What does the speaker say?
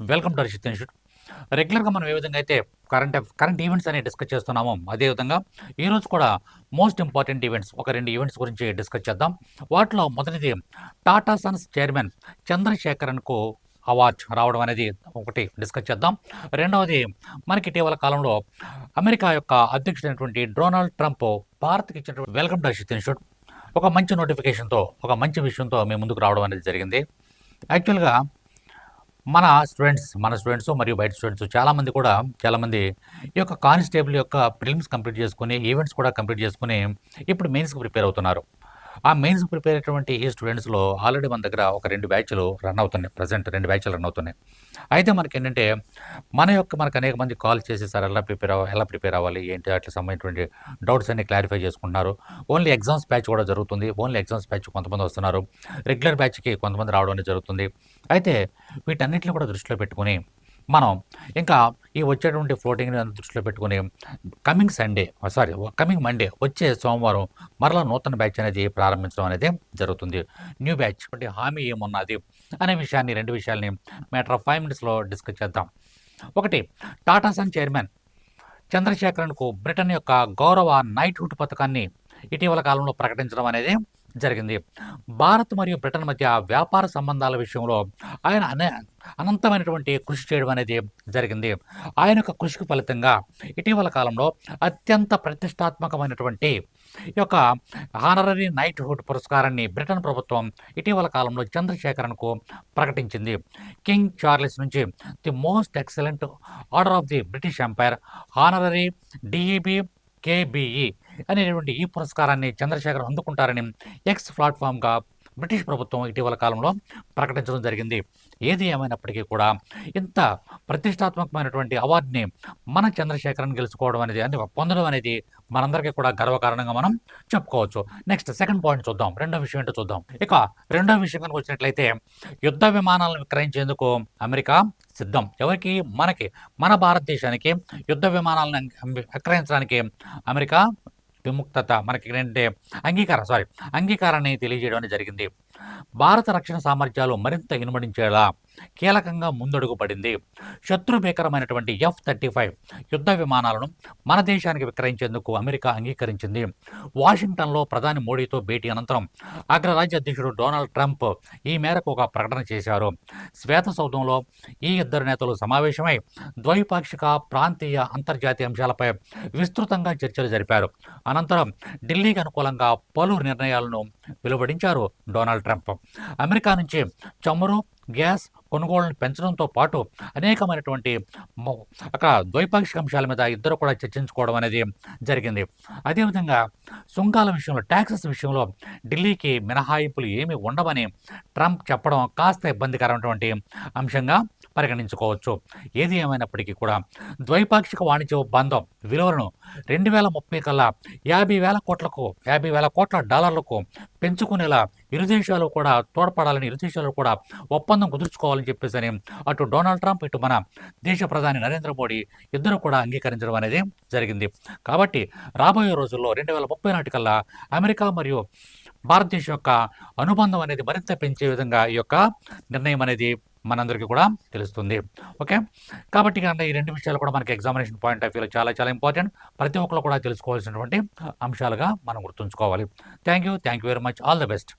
Welcome to Harshit institute. రెగ్యులర్గా మనం ఏ విధంగా అయితే కరెంట్ కరెంట్ ఈవెంట్స్ అనేవి డిస్కస్ చేస్తున్నామో అదేవిధంగా ఈరోజు కూడా మోస్ట్ ఇంపార్టెంట్ ఈవెంట్స్ ఒక రెండు ఈవెంట్స్ గురించి డిస్కస్ చేద్దాం. వాటిలో మొదటిది టాటా సన్స్ చైర్మన్ చంద్రశేఖరన్కు అవార్డ్ రావడం అనేది ఒకటి డిస్కస్ చేద్దాం. రెండవది మనకి ఇటీవల కాలంలో అమెరికా యొక్క అధ్యక్షుడైనటువంటి డొనాల్డ్ ట్రంప్ భారత్కి ఇచ్చినటువంటి వెల్కమ్ టు హర్షిత్ ఇన్స్టిట్యూట్. ఒక మంచి నోటిఫికేషన్తో ఒక మంచి విషయంతో మేము ముందుకు రావడం అనేది జరిగింది. యాక్చువల్గా మన స్టూడెంట్స్ మన స్టూడెంట్స్ మరియు బయట స్టూడెంట్స్ చాలామంది కూడా చాలామంది ఈ యొక్క కానిస్టేబుల్ యొక్క ప్రిలిమ్స్ కంప్లీట్ చేసుకుని ఈవెంట్స్ కూడా కంప్లీట్ చేసుకుని ఇప్పుడు మెయిన్స్కి ప్రిపేర్ అవుతున్నారు. ఆ మెయిన్స్ ప్రిపేర్ అయ్యేటువంటి ఈ స్టూడెంట్స్లో ఆల్రెడీ మన దగ్గర ఒక రెండు బ్యాచ్లు రన్ అవుతున్నాయి. ప్రజెంట్ రెండు బ్యాచ్లు రన్ అవుతున్నాయి. అయితే మనకి ఏంటంటే మన యొక్క మనకు అనేక మంది కాల్ చేసి సార్ ఎలా ప్రిపేర్ అవ్వాలి ఎలా ప్రిపేర్ అవ్వాలి? ఏంటి? అట్లా సంబంధించినటువంటి డౌట్స్ అన్ని క్లారిఫై చేసుకుంటున్నారు. ఓన్లీ ఎగ్జామ్స్ బ్యాచ్ కూడా జరుగుతుంది. ఓన్లీ ఎగ్జామ్స్ బ్యాచ్ కొంతమంది వస్తున్నారు. రెగ్యులర్ బ్యాచ్కి కొంతమంది రావడం అనేది జరుగుతుంది. అయితే వీటన్నిటిని కూడా దృష్టిలో పెట్టుకుని మనం ఇంకా ఈ వచ్చేటువంటి ఫ్లోటింగ్ దృష్టిలో పెట్టుకుని coming Sunday sorry coming Monday వచ్చే సోమవారం మరలా నూతన బ్యాచ్ అనేది ప్రారంభించడం అనేది జరుగుతుంది. న్యూ బ్యాచ్ అంటే హామీ ఏమున్నది అనే విషయాన్ని రెండు విషయాల్ని మ్యాటర్ ఆఫ్ ఫైవ్ మినిట్స్లో డిస్కస్ చేద్దాం. ఒకటి టాటా సన్ చైర్మన్ చంద్రశేఖరన్కు బ్రిటన్ యొక్క గౌరవ నైట్హుడ్ పథకాన్ని ఇటీవల కాలంలో ప్రకటించడం అనేది జరిగింది. భారత్ మరియు బ్రిటన్ మధ్య వ్యాపార సంబంధాల విషయంలో ఆయన అనే అనంతమైనటువంటి కృషి చేయడం అనేది జరిగింది. ఆయన యొక్క కృషికి ఫలితంగా ఇటీవల కాలంలో అత్యంత ప్రతిష్టాత్మకమైనటువంటి ఈ యొక్క హానరరీ నైట్హుడ్ పురస్కారాన్ని బ్రిటన్ ప్రభుత్వం ఇటీవల కాలంలో చంద్రశేఖరన్కు ప్రకటించింది. కింగ్ చార్లెస్ నుంచి the most excellent order of the British Empire honorary DEB KBE అనేటువంటి ఈ పురస్కారాన్ని చంద్రశేఖర్ అందుకుంటారని ఎక్స్ ప్లాట్ఫామ్గా బ్రిటిష్ ప్రభుత్వం ఇటీవల కాలంలో ప్రకటించడం జరిగింది. ఏది ఏమైనప్పటికీ కూడా ఇంత ప్రతిష్టాత్మకమైనటువంటి అవార్డుని మన చంద్రశేఖరన్ గెలుచుకోవడం అనేది అంటే పొందడం అనేది మనందరికీ కూడా గర్వకారణంగా మనం చెప్పుకోవచ్చు. నెక్స్ట్ సెకండ్ పాయింట్ చూద్దాం. రెండో విషయం ఏంటో చూద్దాం. ఇక రెండో విషయం కనుక వచ్చినట్లయితే యుద్ధ విమానాలను విక్రయించేందుకు అమెరికా సిద్ధం. ఎవరికి? మనకి. మన భారతదేశానికి యుద్ధ విమానాలను విక్రయించడానికి అమెరికా విముక్తత మనకి ఏంటంటే అంగీకారం సారీ అంగీకారాన్ని తెలియజేయడం అనేది జరిగింది. భారత రక్షణ సామర్థ్యాలు మరింత ఇనుమడించేలా కీలకంగా ముందడుగు పడింది. శత్రుభీకరమైనటువంటి ఎఫ్ థర్టీ ఫైవ్ యుద్ధ విమానాలను మన దేశానికి విక్రయించేందుకు అమెరికా అంగీకరించింది. వాషింగ్టన్లో ప్రధాని మోడీతో భేటీ అనంతరం అగ్రరాజ్య అధ్యక్షుడు డొనాల్డ్ ట్రంప్ ఈ మేరకు ఒక ప్రకటన చేశారు. శ్వేత సౌధంలో ఈ ఇద్దరు నేతలు సమావేశమై ద్వైపాక్షిక ప్రాంతీయ అంతర్జాతీయ అంశాలపై విస్తృతంగా చర్చలు జరిపారు. అనంతరం ఢిల్లీకి అనుకూలంగా పలు నిర్ణయాలను వెలువడించారు డొనాల్డ్ ట్రంప్. అమెరికా నుంచి చమురు గ్యాస్ కొనుగోళ్ళను పెంచడంతో పాటు అనేకమైనటువంటి అక్కడ ద్వైపాక్షిక అంశాల మీద ఇద్దరు కూడా చర్చించుకోవడం అనేది జరిగింది. అదేవిధంగా సుంకాల విషయంలో ట్యాక్సెస్ విషయంలో ఢిల్లీకి మినహాయింపులు ఏమీ ఉండవని ట్రంప్ చెప్పడం కాస్త ఇబ్బందికరమైనటువంటి అంశంగా పరిగణించుకోవచ్చు. ఏది ఏమైనప్పటికీ కూడా ద్వైపాక్షిక వాణిజ్య ఒప్పందం విలువలను రెండు వేల ముప్పై కల్లా యాభై వేల కోట్లకు యాభై వేల కోట్ల డాలర్లకు పెంచుకునేలా ఇరు దేశాలు కూడా తోడ్పడాలని ఇరు దేశాలు కూడా ఒప్పందం కుదుర్చుకోవాలని చెప్పేసి అని అటు డొనాల్డ్ ట్రంప్ ఇటు మన దేశ ప్రధాని నరేంద్ర మోడీ ఇద్దరు కూడా అంగీకరించడం అనేది జరిగింది. కాబట్టి రాబోయే రోజుల్లో రెండు వేల ముప్పై నాటికల్లా అమెరికా మరియు భారతదేశం యొక్క అనుబంధం అనేది మరింత పెంచే విధంగా ఈ యొక్క నిర్ణయం అనేది మనందరికీ కూడా తెలుస్తుంది. ఓకే? కాబట్టి కనుక ఈ రెండు విషయాలు కూడా మనకి ఎగ్జామినేషన్ పాయింట్ ఆఫ్ వ్యూలో చాలా చాలా ఇంపార్టెంట్ ప్రతి ఒక్కరు కూడా తెలుసుకోవాల్సినటువంటి అంశాలుగా మనం గుర్తుంచుకోవాలి. Thank you thank you very much all the best